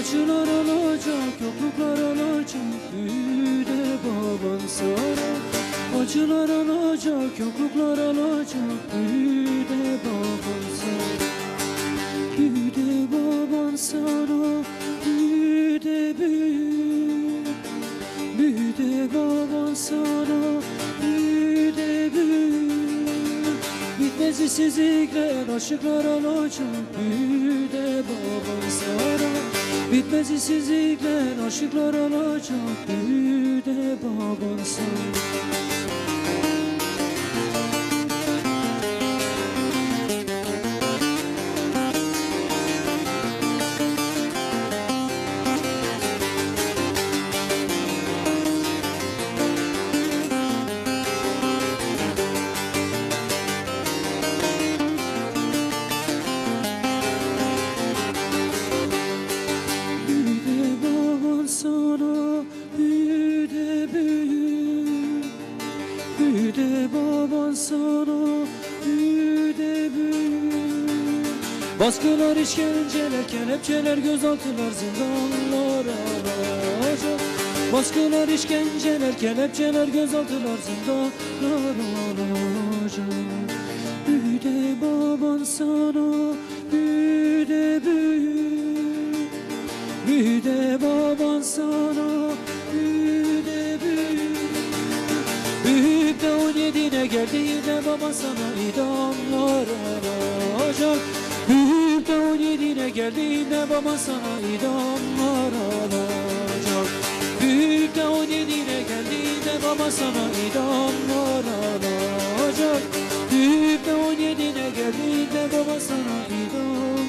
Acılar olacak, yokluklar olacak Büyüde baban sana Acılar olacak, yokluklar olacak Büyüde baban sana Büyüde baban sana Büyüde büyü Büyüde baban sana Büyüde Bitmez işsizlikler, aşıklar olacak. Büyüde baban sana Bitmez işsizlikler, aşıklar olacak. Büyüde baban sana Büyüde sana büyüde büyü Büyüde baban sana büyüde büyü Baskılar, işkenceler, kelepçeler, gözaltılar, zindanlar alacak. Baskılar, işkenceler, kelepçeler, gözaltılar, zindanlar alacak. Büyüde baban sana büyüde Büyüde baban sana büyüde büyü Büyük de on yedine geldiğinde baban sana idamlar alacak Büyük de on yedine geldiğinde baban sana idamlar alacak Büyük de on yedine geldiğinde baban sana idamlar alacak Büyük de on yedine geldiğinde baban sana idamlar